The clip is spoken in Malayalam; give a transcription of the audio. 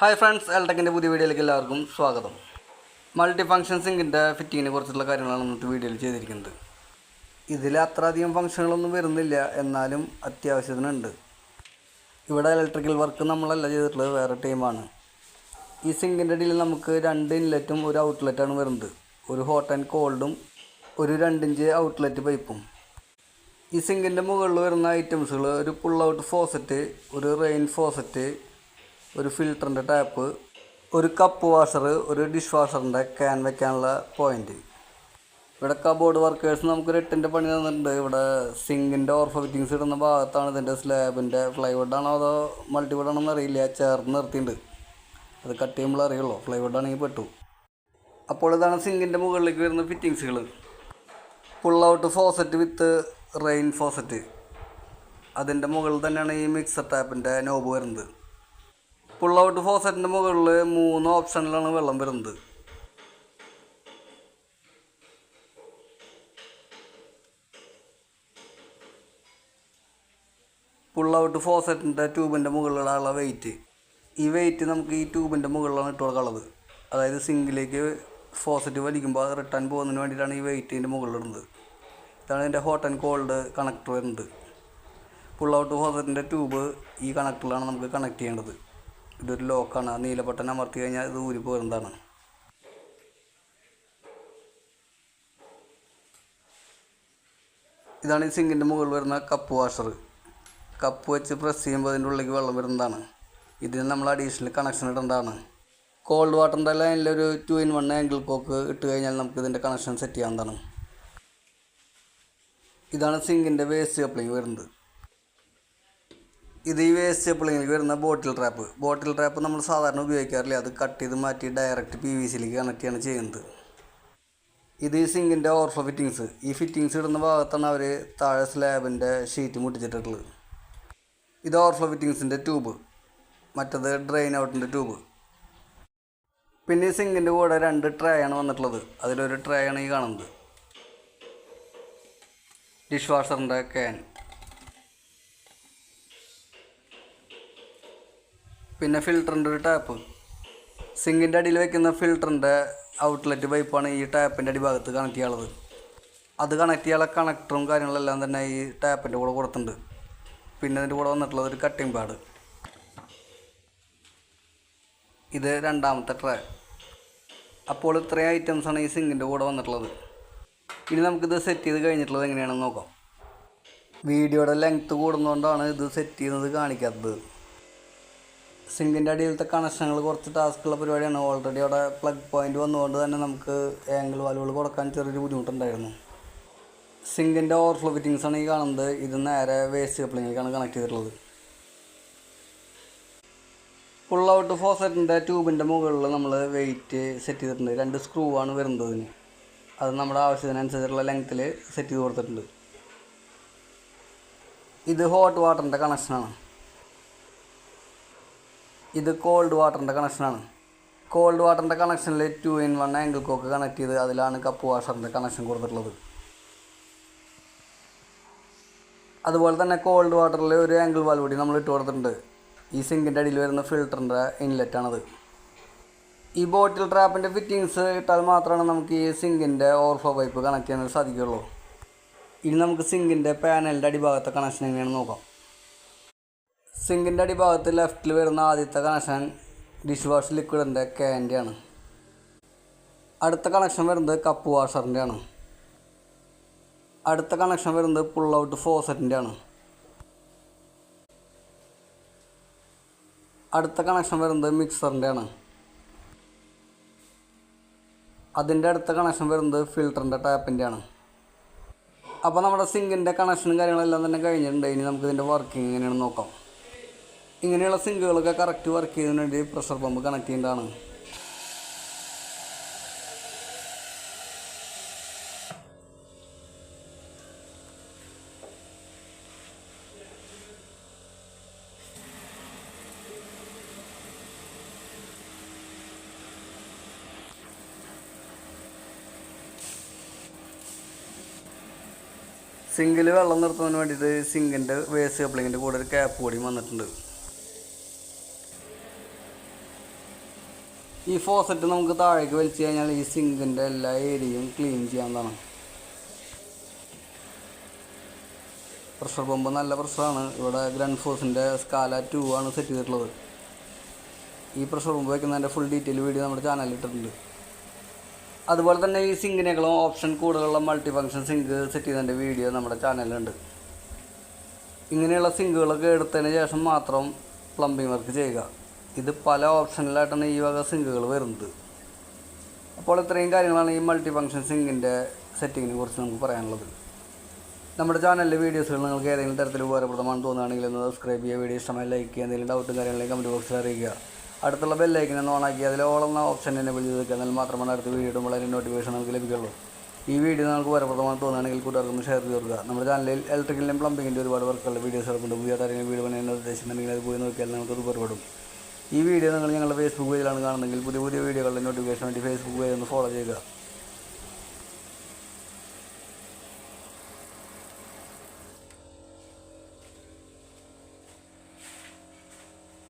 ഹായ് ഫ്രണ്ട്സ് എൽടെക്കിന്റെ പുതിയ വീഡിയോയിലേക്ക് എല്ലാവർക്കും സ്വാഗതം. മൾട്ടി ഫംഗ്ഷൻ സിങ്കിന്റെ ഫിറ്റിങ്ങിനെ കുറിച്ചുള്ള കാര്യങ്ങളാണ് ഇന്നത്തെ വീഡിയോയിൽ ചെയ്തിരിക്കുന്നത്. ഇതിൽ അത്ര അധികം ഫംഗ്ഷനുകളൊന്നും വരുന്നില്ല എന്നാലും അത്യാവശ്യത്തിനുണ്ട്. ഇവിടെ ഇലക്ട്രിക്കൽ വർക്ക് നമ്മളല്ല ചെയ്തിട്ടുള്ളത് വേറെ ടീമാണ് ഈ സിങ്കിന്റെ ഇടയിൽ നമുക്ക് രണ്ട് ഇൻലെറ്റും ഒരു ഔട്ട്ലെറ്റാണ് വരുന്നത്. ഒരു ഹോട്ട് ആൻഡ് കോൾഡും ഒരു രണ്ടിഞ്ച് ഔട്ട്ലെറ്റ് പൈപ്പും ഈ സിങ്കിന്റെ മുകളിൽ വരുന്ന ഐറ്റംസുകൾ ഒരു പുൾ ഔട്ട് ഫോസറ്റ് ഒരു റെയിൻ ഫോസറ്റ് ഒരു ഫിൽറ്ററിന്റെ ടാപ്പ് ഒരു കപ്പ് വാഷർ ഒരു ഡിഷ് വാഷറിന്റെ ക്യാൻ വയ്ക്കാനുള്ള പോയിന്റ് ഇവിടെ കബോർഡ് വർക്കേഴ്സ് നമുക്കൊരു എട്ടിന്റെ പണി തന്നിട്ടുണ്ട്. ഇവിടെ സിങ്കിന്റെ ഓർ ഫിറ്റിങ്സ് ഇടുന്ന ഭാഗത്താണ് ഇതിന്റെ സ്ലാബിന്റെ ഫ്ലൈവുഡാണോ അതോ മൾട്ടിവുഡ് ആണോ അറിയില്ല. ചേർന്ന് നിർത്തിയിട്ടുണ്ട്. അത് കട്ട് ചെയ്യുമ്പോൾ അറിയുള്ളൂ. ഫ്ലൈവുഡ് ആണെങ്കിൽ പെട്ടു. അപ്പോൾ ഇതാണ് സിങ്കിന്റെ മുകളിലേക്ക് വരുന്ന ഫിറ്റിങ്സുകൾ pull out faucet with rain faucet അതിന്റെ മുകളിൽ തന്നെയാണ് ഈ മിക്സർ ടാപ്പിന്റെ നോബ് വരുന്നത്. പുൾ ഔട്ട് ഫോസറ്റിന്റെ മുകളിൽ മൂന്ന് ഓപ്ഷനിലാണ് വെള്ളം വരുന്നത്. പുൾ ഔട്ട് ഫോസറ്റിന്റെ ട്യൂബിന്റെ മുകളിലുള്ള വെയിറ്റ് ഈ വെയിറ്റ് നമുക്ക് ഈ ട്യൂബിന്റെ മുകളിലാണ് ഇട്ട് കൊടുക്കാനുള്ളത് അതായത് സിങ്കിലേക്ക് ഫോസറ്റ് വലിക്കുമ്പോൾ റിട്ടേൺ പോകുന്നതിന് വേണ്ടിയിട്ടാണ് ഈ വെയിറ്റിന്റെ മുകളിലിടുന്നത്. ഇതാണ് ഇതിന്റെ ഹോട്ട് ആൻഡ് കോൾഡ് കണക്ടർ വരുന്നത്. പുൾ ഔട്ട് ഫോസറ്റിന്റെ ട്യൂബ് ഈ കണക്ടറിലാണ് നമുക്ക് കണക്ട് ചെയ്യേണ്ടത്. ഇതൊരു ലോക്കാണ്. ആ നീല അമർത്തി കഴിഞ്ഞാൽ ഇത് ഊരി പോരുന്നതാണ്. ഇതാണ് ഈ സിങ്കിന്റെ മുകളിൽ വരുന്ന കപ്പ് വാഷർ കപ്പ് വെച്ച് പ്രസ് ചെയ്യുമ്പോൾ അതിന്റെ ഉള്ളിലേക്ക് വെള്ളം വരുന്നതാണ്. ഇതിന് നമ്മൾ അഡീഷണൽ കണക്ഷൻ ഇടേണ്ടതാണ്. കോൾഡ് വാട്ടറിന്റെ ലൈനിൽ ഒരു two in one angle cock ഇട്ട് കഴിഞ്ഞാൽ നമുക്ക് ഇതിന്റെ കണക്ഷൻ സെറ്റ് ചെയ്യാവുന്നതാണ്. ഇതാണ് സിങ്കിന്റെ വേസ്റ്റ് കപ്ലിങ് വരുന്നത്. ഇത് ഈ വേസ്റ്റ് ചെപ്പിളിങ്ങിലേക്ക് വരുന്ന ബോട്ടിൽ ട്രാപ്പ് ബോട്ടിൽ ട്രാപ്പ് നമ്മൾ സാധാരണ ഉപയോഗിക്കാറില്ല? അത് കട്ട് ചെയ്ത് മാറ്റി ഡയറക്റ്റ് പി വി സിയിലേക്ക് കണക്ട് ചെയ്യാണ് ചെയ്യുന്നത്. ഇത് ഈ സിങ്കിന്റെ ഓവർഫ്ലോ ഫിറ്റിങ്സ് ഈ ഫിറ്റിങ്സ് ഇടുന്ന ഭാഗത്താണ് അവർ താഴെ സ്ലാബിന്റെ ഷീറ്റ് മുട്ടിച്ചിട്ടുള്ളത് ഇത് ഓവർഫ്ലോ ഫിറ്റിങ്സിന്റെ ട്യൂബ് മറ്റത് ഡ്രെയിൻ ഔട്ടിന്റെ ട്യൂബ് പിന്നെ ഈ സിങ്കിന്റെ കൂടെ രണ്ട് ട്രേ ആണ് വന്നിട്ടുള്ളത്. അതിലൊരു ട്രേ ആണ് ഈ കാണുന്നത്. ഡിഷ് വാഷറിന്റെ ക്യാൻ പിന്നെ ഫിൽറ്ററിന്റെ ഒരു ടാപ്പ്. സിങ്കിന്റെ അടിയിൽ വെക്കുന്ന ഫിൽറ്ററിന്റെ ഔട്ട്ലെറ്റ് പൈപ്പാണ് ഈ ടാപ്പിന്റെ അടിഭാഗത്ത് കണക്ട് ചെയ്യാനുള്ളത്. അത് കണക്ട് ചെയ്യാനുള്ള കണക്ടറും കാര്യങ്ങളെല്ലാം തന്നെ ഈ ടാപ്പിന്റെ കൂടെ കൊടുത്തിട്ടുണ്ട്. പിന്നെ അതിന്റെ കൂടെ വന്നിട്ടുള്ളത് ഒരു കട്ടിംഗ് പാഡ് ഇത് രണ്ടാമത്തെ ട്രേ അപ്പോൾ ഇത്രയും ഐറ്റംസാണ് ഈ സിങ്കിന്റെ കൂടെ വന്നിട്ടുള്ളത്. ഇനി നമുക്കിത് സെറ്റ് ചെയ്ത് കഴിഞ്ഞിട്ടുള്ളത് എങ്ങനെയാണെന്ന് നോക്കാം. വീഡിയോയുടെ ലെങ്ത്ത് കൂടുന്നതുകൊണ്ടാണ് ഇത് സെറ്റ് ചെയ്യുന്നത് കാണിക്കാത്തത്. സിങ്കിന്റെ അടിയിലത്തെ കണക്ഷനുകൾ കുറച്ച് ടാസ്ക്കുള്ള പരിപാടിയാണ്. ഓൾറെഡി അവിടെ പ്ലഗ് പോയിന്റ് വന്നുകൊണ്ട് തന്നെ നമുക്ക് ആംഗിൾ വാലുകൾ കൊടുക്കാൻ ചെറിയൊരു ബുദ്ധിമുട്ടുണ്ടായിരുന്നു. സിങ്കിന്റെ ഓവർഫ്ലോ ഫിറ്റിങ്സ് ആണ് ഈ കാണുന്നത്. ഇത് നേരെ വേസ്റ്റ് കപ്ലിങ്ങിലേക്കാണ് കണക്ട് ചെയ്തിട്ടുള്ളത്. ഫുൾ ഔട്ട് ഫോസറ്റിന്റെ ട്യൂബിന്റെ മുകളിൽ നമ്മൾ വെയിറ്റ് സെറ്റ് ചെയ്തിട്ടുണ്ട്. രണ്ട് സ്ക്രൂ ആണ് വരുന്നത് ഇതിന് അത് നമ്മുടെ ആവശ്യത്തിനനുസരിച്ചുള്ള ലെങ്ത്തിൽ സെറ്റ് ചെയ്ത് കൊടുത്തിട്ടുണ്ട്. ഇത് ഹോട്ട് വാട്ടറിന്റെ കണക്ഷനാണ് ഇത് കോൾഡ് വാട്ടറിന്റെ കണക്ഷനാണ് കോൾഡ് വാട്ടറിന്റെ കണക്ഷനിൽ two in one angle cock connect ചെയ്ത് അതിലാണ് കപ്പ് വാഷറിന്റെ കണക്ഷൻ കൊടുത്തിട്ടുള്ളത്. അതുപോലെ തന്നെ കോൾഡ് വാട്ടറിൽ ഒരു ആംഗിൾ വാൽവ് കൂടി നമ്മൾ ഇട്ട് കൊടുത്തിട്ടുണ്ട്. ഈ സിങ്കിന്റെ അടിയിൽ വരുന്ന ഫിൽറ്ററിന്റെ ഇൻലെറ്റാണത് ഈ ബോട്ടിൽ ട്രാപ്പിന്റെ ഫിറ്റിങ്സ് ഇട്ടാൽ മാത്രമാണ് നമുക്ക് ഈ സിങ്കിന്റെ ഓവർഫ്ലോ പൈപ്പ് കണക്ട് ചെയ്യാൻ സാധിക്കുകയുള്ളൂ. ഇനി നമുക്ക് സിങ്കിന്റെ പാനലിന്റെ അടിഭാഗത്തെ കണക്ഷൻ എങ്ങനെയാണെന്ന് നോക്കാം. സിങ്കിന്റെ അടിഭാഗത്ത് ലെഫ്റ്റിൽ വരുന്ന ആദ്യത്തെ കണക്ഷൻ ഡിഷ് വാഷ് ലിക്വിഡിന്റെ ക്യാന്റെ ആണ്. അടുത്ത കണക്ഷൻ വരുന്നത് കപ്പ് വാഷറിന്റെ ആണ്. അടുത്ത കണക്ഷൻ വരുന്നത് പുൾ ഔട്ട് ഫോസറ്റിന്റെ ആണ്. അടുത്ത കണക്ഷൻ വരുന്നത് മിക്സറിന്റെ ആണ്. അതിന്റെ അടുത്ത കണക്ഷൻ വരുന്നത് ഫിൽറ്ററിന്റെ ടാപ്പിന്റെ ആണ്. അപ്പോൾ നമ്മുടെ സിങ്കിന്റെ കണക്ഷനും കാര്യങ്ങളെല്ലാം തന്നെ കഴിഞ്ഞിട്ടുണ്ട്. ഇനി നമുക്ക് ഇതിന്റെ വർക്കിംഗ് എങ്ങനെയാണെന്ന് നോക്കാം. ഇങ്ങനെയുള്ള സിങ്കുകളൊക്കെ കറക്റ്റ് വർക്ക് ചെയ്യുന്നതിന് വേണ്ടി പ്രഷർ പമ്പ് കണക്ട് ചെയ്യേണ്ടതാണ്. സിങ്കിൽ വെള്ളം നിർത്തുന്നതിന് വേണ്ടിയിട്ട് സിങ്കിന്റെ വേസ്റ്റ് കപ്ലിങ്ങിന്റെ കൂടെ ഒരു ക്യാപ്പ് കൂടി വന്നിട്ടുണ്ട്. ഈ ഫോസറ്റ് നമുക്ക് താഴേക്ക് വലിച്ചു കഴിഞ്ഞാൽ ഈ സിങ്കിന്റെ എല്ലാ ഏരിയയും ക്ലീൻ ചെയ്യാവുന്നതാണ്. പ്രഷർ പമ്പ് നല്ല പ്രഷറാണ്. ഇവിടെ ഗ്രണ്ട് ഫോഴ്സിന്റെ സ്കാല ടു ആണ് സെറ്റ് ചെയ്തിട്ടുള്ളത്. ഈ പ്രഷർ പമ്പ് വയ്ക്കുന്നതിന്റെ ഫുൾ ഡീറ്റെയിൽ വീഡിയോ നമ്മുടെ ചാനലിൽ ഇട്ടിട്ടുണ്ട്. അതുപോലെ തന്നെ ഈ സിങ്കിനേക്കാളും ഓപ്ഷൻ കൂടുതലുള്ള മൾട്ടി ഫങ്ഷൻ സിങ്ക് സെറ്റ് ചെയ്തതിന്റെ വീഡിയോ നമ്മുടെ ചാനലിലുണ്ട് ഇങ്ങനെയുള്ള സിങ്കുകളൊക്കെ എടുത്തതിന് ശേഷം മാത്രം പ്ലംബിംഗ് വർക്ക് ചെയ്യുക. ഇത് പല ഓപ്ഷനിലായിട്ടാണ് ഈ വക സിങ്കുകൾ വരുന്നത്. അപ്പോൾ ഇത്രയും കാര്യങ്ങളാണ് ഈ മൾട്ടി ഫങ്ഷൻ സിങ്കിന്റെ സെറ്റിങ്ങിനെ കുറിച്ച് നമുക്ക് പറയാനുള്ളത്. നമ്മുടെ ചാനലിലെ വീഡിയോസുകൾ നിങ്ങൾക്ക് ഏതെങ്കിലും തരത്തിൽ ഉപകാരപ്രദമാണെന്ന് തോന്നുകയാണെങ്കിൽ ഒന്ന് സബ്സ്ക്രൈബ് ചെയ്യുക വീഡിയോ ഇഷ്ടമായി ലൈക്ക് ചെയ്യുക എന്തെങ്കിലും ഡൗട്ടും കാര്യങ്ങളെങ്കിൽ കമന്റ് ബോക്സിൽ അറിയിക്കുക. അടുത്തുള്ള ബെല്ലൈക്കിനെ ഒന്ന് ഓണാക്കി അതിൽ ഓൾ എന്ന ഓപ്ഷൻ എന്നെ വിളിച്ച് നിൽക്കുക എന്നാൽ മാത്രമാണ് അടുത്ത വീഡിയോ ഇടുമ്പോൾ അതിന്റെ നോട്ടിഫിക്കേഷൻ നമുക്ക് ലഭിക്കുള്ളൂ ഈ വീഡിയോ നിങ്ങൾക്ക് ഉപകാരപ്രദമാണെന്ന് തോന്നുകയാണെങ്കിൽ കൂട്ടുകാർക്കൊന്ന് ഷെയർ ചെയ്ത് കൊടുക്കുക. നമ്മുടെ ചാനലിൽ ഇലക്ട്രിക്കലിന്റെയും പ്ലംബിങ്ങിന്റെ ഒരുപാട് വർക്കുകളുടെ വീഡിയോസ് ഇറക്കുന്നുണ്ട് പുതിയ താരങ്ങൾ വീഡിയോ പണിയാൻ ഉദ്ദേശിക്കുന്നുണ്ടെങ്കിൽ അത് പോയി നോക്കിയാൽ നമുക്ക് ഉപകാരപ്പെടും. ഈ വീഡിയോ നിങ്ങൾ ഞങ്ങളുടെ ഫേസ്ബുക്ക് പേജിലാണ് കാണുന്നതെങ്കിൽ പുതിയ പുതിയ വീഡിയോകളുടെ നോട്ടിഫിക്കേഷൻ വേണ്ടി ഫേസ്ബുക്ക് പേജ് ഒന്ന് ഫോളോ ചെയ്യുക.